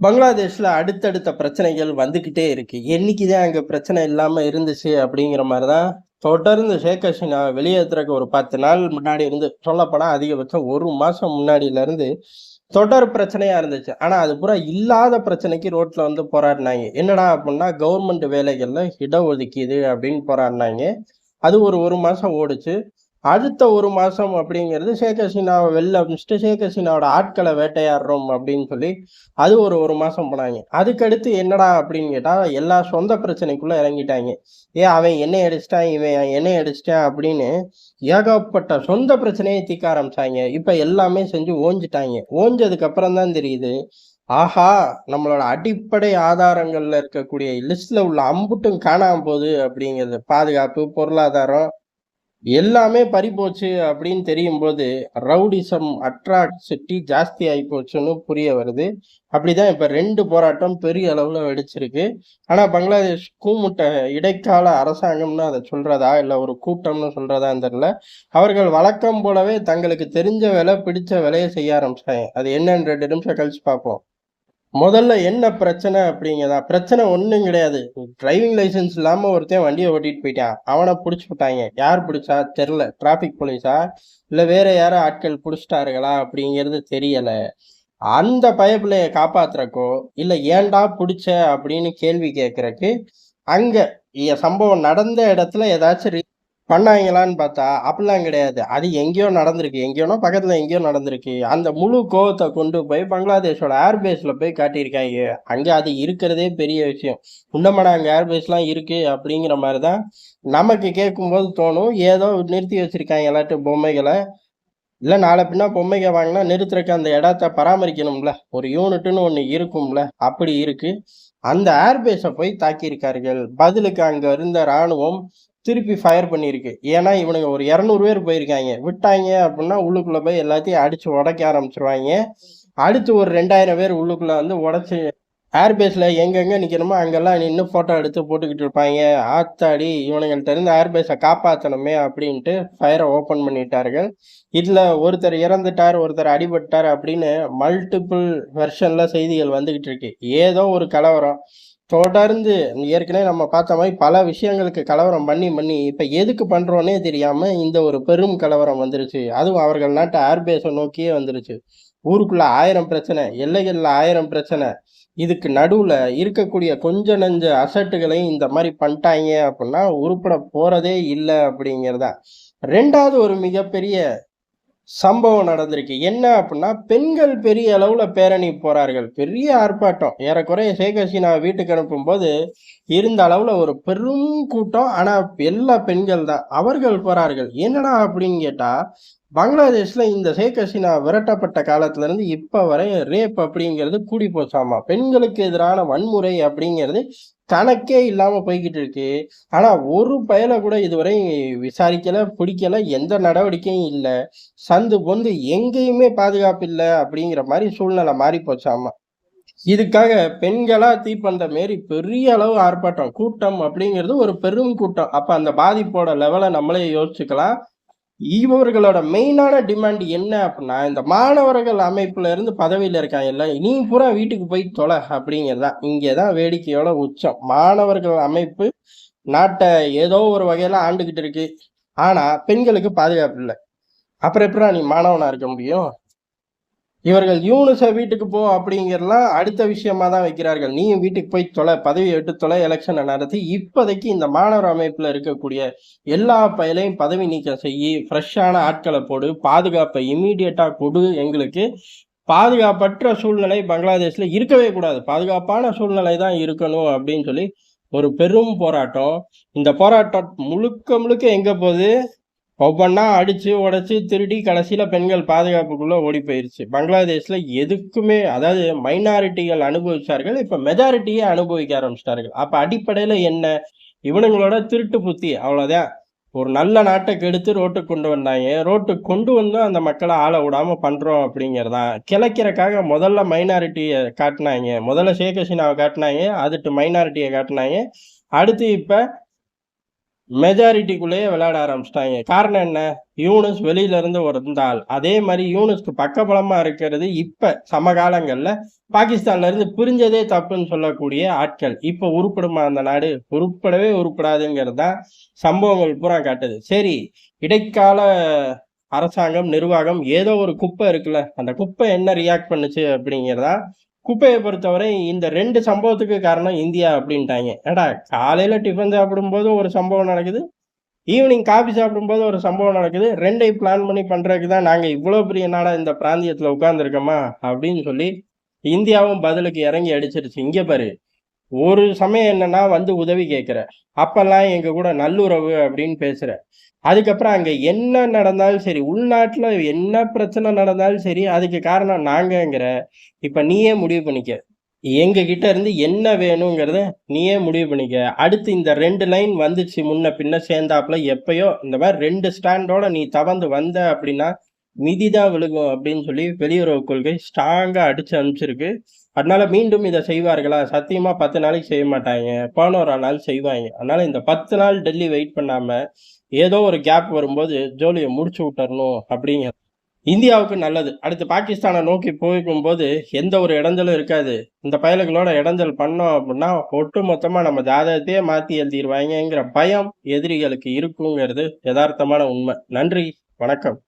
பங்களாதேஷில் அடுத்தடுத்த பிரச்சனைகள் வந்துக்கிட்டே இருக்கு. என்னைக்கு தான் அங்கே பிரச்சனை இல்லாமல் இருந்துச்சு அப்படிங்கிற மாதிரி தான் தொடர்ந்து ஷேக் ஹசீனா வெளியேற்றுறக்கு ஒரு 10 நாள் முன்னாடி இருந்து சொல்லப்போனால் அதிகபட்சம் ஒரு மாதம் முன்னாடியிலேருந்து தொடர் பிரச்சனையாக இருந்துச்சு. ஆனால் அது பூரா இல்லாத பிரச்சனைக்கு ரோட்டில் வந்து போராடினாங்க என்னடா அப்படின்னா கவர்மெண்ட் வேலைகள்ல இடஒதுக்கீடு அப்படின்னு போராடினாங்க அது ஒரு ஒரு மாதம் ஓடுச்சு. அடுத்த ஒரு மாதம் அப்படிங்கிறது ஷேக் ஹசீனாவ வெளில அனுப்பிச்சுட்டு ஷேக் ஹசீனாவோட ஆட்களை வேட்டையாடுறோம் அப்படின்னு சொல்லி அது ஒரு ஒரு மாதம் போனாங்க அதுக்கடுத்து என்னடா அப்படின்னு கேட்டால் எல்லா சொந்த பிரச்சனைக்குள்ளே இறங்கிட்டாங்க ஏன் அவன் என்னை அடிச்சிட்டான் இவன் என்னை அடிச்சிட்டான் அப்படின்னு ஏகப்பட்ட சொந்த பிரச்சனையை தீக்க ஆரம்பிச்சாங்க இப்போ எல்லாமே செஞ்சு ஓஞ்சிட்டாங்க ஓஞ்சதுக்கப்புறம் தான் தெரியுது. ஆஹா! நம்மளோட அடிப்படை ஆதாரங்களில் இருக்கக்கூடிய லிஸ்ட்ல உள்ள அம்புட்டும் காணாம போகுது அப்படிங்கிறது. பாதுகாப்பு, பொருளாதாரம் எல்லாமே பறிபோச்சு அப்படின்னு தெரியும்போது, ரவுடிசம், அட்ராக்சிட்டி ஜாஸ்தி ஆயிப்போச்சுன்னு புரிய வருது. அப்படிதான் இப்போ ரெண்டு போராட்டம் பெரிய அளவில் வெடிச்சிருக்கு. ஆனால் பங்களாதேஷ் கூமுட்ட இடைக்கால அரசாங்கம்னு அதை சொல்கிறதா இல்லை ஒரு கூட்டம்னு சொல்கிறதான்னு தெரியல. அவர்கள் வழக்கம் போலவே தங்களுக்கு தெரிஞ்ச வேலை, பிடிச்ச விலையை செய்ய ஆரம்பிச்சாங்க அது என்னன்னு ரெண்டு நிமிஷம் கழிச்சு பார்ப்போம். முதல்ல என்ன பிரச்சனை அப்படிங்கிறதா பிரச்சனை ஒண்ணும் கிடையாது. டிரைவிங் லைசென்ஸ் இல்லாம ஒருத்தன் வண்டிய ஓட்டிட்டு போயிட்டான். அவன புடிச்சு விட்டாய்ங்க. யார் புடிச்சா தெரியல. டிராஃபிக் போலீஸா? இல்ல வேற யாரோ ஆட்கள் புடிச்சுட்டாருங்களா அப்படிங்கிறது தெரியல. அந்த பயப்புள்ளைய காப்பாத்துறக்கோ, இல்ல ஏன்டா புடிச்ச அப்படின்னு கேள்வி கேட்கறக்கு, அங்க சம்பவம் நடந்த இடத்துல ஏதாச்சும் பண்ணாங்களான்னு பார்த்தா, அப்படிலாம் கிடையாது. அது எங்கேயோ நடந்திருக்கு. எங்கேயோனா பக்கத்தில் எங்கேயோ நடந்திருக்கு. அந்த முழு கோவத்தை கொண்டு போய் பங்களாதேஷோட ஏர்பேஸில் போய் காட்டியிருக்காங்க அங்கே அது இருக்கிறதே பெரிய விஷயம். இன்னுமாடா அங்கே ஏர்பேஸ்லாம் இருக்குது அப்படிங்கிற மாதிரி தான் நமக்கு கேட்கும்போது தோணும். ஏதோ நிறுத்தி வச்சுருக்காங்க எல்லாட்டு பொம்மைகளை இல்லை நாளை பின்னா பொம்மைக்க வாங்கினா நிறுத்துறக்கு அந்த இடத்த பராமரிக்கணும்ல. ஒரு யூனிட்டுன்னு ஒன்று இருக்கும்ல. அப்படி இருக்கு. அந்த ஏர்பேஸை போய் தாக்கியிருக்கார்கள். பதிலுக்கு அங்கே இருந்த ராணுவம் திருப்பி ஃபயர் பண்ணியிருக்கு. ஏன்னா இவனுங்க ஒரு 200 பேர் போயிருக்காங்க விட்டாங்க அப்படின்னா உள்ளுக்குள்ளே போய் எல்லாத்தையும் அடித்து உடைக்க ஆரம்பிச்சிருவாங்க அடுத்து ஒரு 2000 பேர் உள்ளுக்குள்ளே வந்து உடச்சி ஏர் எங்கெங்கே நிற்கணுமோ அங்கெல்லாம் நின்று ஃபோட்டோ எடுத்து போட்டுக்கிட்டு இருப்பாய்ங்க. ஆத்தாடி! இவனுங்கள்ட்ட இருந்து காப்பாற்றணுமே அப்படின்ட்டு ஃபயரை ஓப்பன் பண்ணிட்டார்கள். இதில் ஒருத்தர் இறந்துட்டார், ஒருத்தர் அடிபட்டார் அப்படின்னு மல்டிபிள் வெர்ஷனில் செய்திகள் வந்துக்கிட்டு இருக்கு. ஏதோ ஒரு கலவரம். தொடர்ந்து ஏற்கனவே நம்ம பார்த்த மாதிரி பல விஷயங்களுக்கு கலவரம் பண்ணி, பண்ணி இப்போ எதுக்கு பண்ணுறோன்னே தெரியாமல் இந்த ஒரு பெரும் கலவரம் வந்துருச்சு. அதுவும் அவர்கள் நாட்டு ஏர்பேஸை நோக்கியே வந்துருச்சு. ஊருக்குள்ள ஆயிரம் பிரச்சனை, எல்லைகளில் ஆயிரம் பிரச்சனை. இதுக்கு நடுவில் இருக்கக்கூடிய கொஞ்ச நஞ்ச அசட்டுகளையும் இந்த மாதிரி பண்ணிட்டாங்க அப்படின்னா, உருப்பட போறதே இல்லை அப்படிங்கிறது தான். 2வது ஒரு மிகப்பெரிய சம்பவம் நடந்திருக்கு. என்ன அப்படின்னா, பெண்கள் பெரிய அளவுல பேரணி போறார்கள். பெரிய ஆர்ப்பாட்டம். ஏறக்குறைய ஷேக் ஹசீனா வீட்டுக்கு அனுப்பும்போது, இருந்த அளவுல ஒரு பெரும் கூட்டம். ஆனா எல்லா பெண்கள் தான். அவர்கள் போறார்கள். என்னடா அப்படின்னு கேட்டா, பங்களாதேஷில் இந்த ஷேக் ஹசீனா விரட்டப்பட்ட காலத்துலேருந்து இப்போ வரை ரேப் அப்படிங்கிறது கூடி போச்சாமா. பெண்களுக்கு எதிரான வன்முறை அப்படிங்கிறது கணக்கே இல்லாமல் போய்கிட்டு இருக்கு. ஆனால் ஒரு பயலை கூட இதுவரை விசாரிக்கலை பிடிக்கல, எந்த நடவடிக்கையும் இல்லை சந்து பொந்து எங்கேயுமே பாதுகாப்பு இல்லை அப்படிங்கிற மாதிரி சூழ்நிலை மாறி போச்சாமா. இதுக்காக பெண்களா தீப்பந்த மாரி பெரிய அளவு ஆர்ப்பாட்டம். கூட்டம் அப்படிங்கிறது ஒரு பெரும் கூட்டம். அப்ப அந்த பாதிப்போட லெவலை நம்மளே யோசிச்சுக்கலாம். இவர்களோட மெயினான டிமாண்ட் என்ன அப்படின்னா, இந்த மாணவர்கள் அமைப்புல இருந்து பதவியில் இருக்காங்க இருக்காங்கல்ல, நீ பூரா வீட்டுக்கு போய் தொலை அப்படிங்கிறது தான். இங்கே தான் வேடிக்கையோட உச்சம். மாணவர்கள் அமைப்பு நாட்டை ஏதோ ஒரு வகையில் ஆண்டுகிட்டு இருக்கு. ஆனால் பெண்களுக்கு பாதுகாப்பு இல்லை அப்புறம் எப்புட்றா நீ மாணவனாக இருக்க முடியும்? இவர்கள் யூனுஸ வீட்டுக்கு போ அப்படிங்கிறலாம் அடுத்த விஷயமா தான் வைக்கிறார்கள். நீயும் வீட்டுக்கு போய் தொலை பதவியை விட்டு தொலை எலெக்ஷனை நடத்தி இப்போதைக்கு இந்த மாணவர் அமைப்பில் இருக்கக்கூடிய எல்லா பயலையும் பதவி நீக்கம் செய்யி, ஃப்ரெஷ்ஷான ஆட்களை போடு, பாதுகாப்பை இமீடியட்டாக கொடு எங்களுக்கு. பாதுகாப்பற்ற சூழ்நிலை பங்களாதேஷில் இருக்கவே கூடாது. பாதுகாப்பான சூழ்நிலை தான் இருக்கணும் அப்படின்னு சொல்லி ஒரு பெரும் போராட்டம். இந்த போராட்டம் முழுக்க முழுக்க எங்கே போது? ஒவ்வொன்றா அடித்து உடச்சி திருடி கடைசியில் பெண்கள் பாதுகாப்புக்குள்ளே ஓடி போயிருச்சு. பங்களாதேஷில் எதுக்குமே அதாவது மைனாரிட்டிகள் அனுபவிச்சார்கள். இப்போ மெஜாரிட்டியே அனுபவிக்க ஆரம்பிச்சிட்டார்கள் அப்போ அடிப்படையில் என்ன? இவனுங்களோட திருட்டு புத்தி. அவ்வளோதான். ஒரு நல்ல நாட்டை கெடுத்து ரோட்டுக்கு கொண்டு வந்தாங்க ரோட்டுக்கு கொண்டு வந்தும் அந்த மக்களை ஆள விடாமல் பண்ணுறோம் அப்படிங்கிறது தான். கிளைக்கிறக்காக முதல்ல மைனாரிட்டியை காட்டினாங்க முதல்ல ஷேக் ஹசீனாவ அதுட்டு மைனாரிட்டியை காட்டினாங்க அடுத்து இப்போ மெஜாரிட்டிக்குள்ளேயே விளையாட ஆரம்பிச்சிட்டாங்க. காரணம் என்ன? யூனஸ் வெளியில இருந்து இருந்தால் அதே மாதிரி யூனுஸ்க்கு பக்கபலமா இருக்கிறது இப்ப சமகாலங்கள்ல பாகிஸ்தான்ல இருந்து பிரிஞ்சதே தப்புன்னு சொல்லக்கூடிய ஆட்கள். இப்ப உருப்படுமா அந்த நாடு? உருப்படவே உருப்படாதுங்கிறது தான் சம்பவங்கள் பூரா காட்டுது. சரி இடைக்கால அரசாங்கம் நிர்வாகம் ஏதோ ஒரு குப்பை இருக்குல்ல அந்த குப்பை என்ன ரியாக்ட் பண்ணுச்சு அப்படிங்கிறதா குப்பையை பொறுத்தவரை இந்த ரெண்டு சம்பவத்துக்கு காரணம் இந்தியா அப்படின்ட்டாங்க. ஏடா காலையில் டிஃபன் சாப்பிடும்போது ஒரு சம்பவம் நடக்குது ஈவினிங் காபி சாப்பிடும்போது ஒரு சம்பவம் நடக்குது ரெண்டையும் பிளான் பண்ணி பண்ணுறதுக்கு தான் நாங்கள் இவ்வளோ பெரிய நாடா இந்த பிராந்தியத்தில் உட்காந்துருக்கோமா அப்படின்னு சொல்லி இந்தியாவும் பதிலுக்கு இறங்கி அடிச்சிருச்சு. இங்கே பாரு ஒரு சமயம் என்னன்னா வந்து உதவி கேட்குற அப்பெல்லாம் எங்க கூட நல்லுறவு அப்படின்னு பேசுற. அதுக்கப்புறம் அங்க என்ன நடந்தாலும் சரி உள்நாட்டுல என்ன பிரச்சனை நடந்தாலும் சரி அதுக்கு காரணம் நாங்கங்கிற. இப்ப நீயே முடிவு பண்ணிக்க. எங்க கிட்ட இருந்து என்ன வேணுங்கிறத நீயே முடிவு பண்ணிக்க. அடுத்து இந்த ரெண்டு லைன் வந்துச்சு முன்ன பின்ன சேர்ந்தாப்புல எப்பயோ இந்த மாதிரி ரெண்டு ஸ்டாண்டோட நீ தவந்து வந்த அப்படின்னா மிதிதான் விழுகும் அப்படின்னு சொல்லி வெளியுறவு கொள்கை ஸ்ட்ராங்காக அடிச்சு அனுப்பிச்சிருக்கு. அதனால மீண்டும் இதை செய்வார்களா? சத்தியமாக பத்து நாளைக்கு செய்ய மாட்டாங்க. பதினோரா நாள் செய்வாங்க. அதனால இந்த பத்து நாள் டெல்லி வெயிட் பண்ணாமல் ஏதோ ஒரு கேப் வரும்போது ஜோலியை முடிச்சு விட்டுறணும் அப்படிங்கிற இந்தியாவுக்கு நல்லது. அடுத்து பாகிஸ்தானை நோக்கி போகும்போது எந்த ஒரு இடைஞ்சலும் இருக்காது. இந்த பயலுகளோட இடைஞ்சல் பண்ணோம் அப்படின்னா ஒட்டு மொத்தமாக நம்ம ஜாதகத்தையே மாற்றி எழுதிடுவாங்கங்கிற பயம் எதிரிகளுக்கு இருக்குங்கிறது யதார்த்தமான உண்மை. நன்றி. வணக்கம்.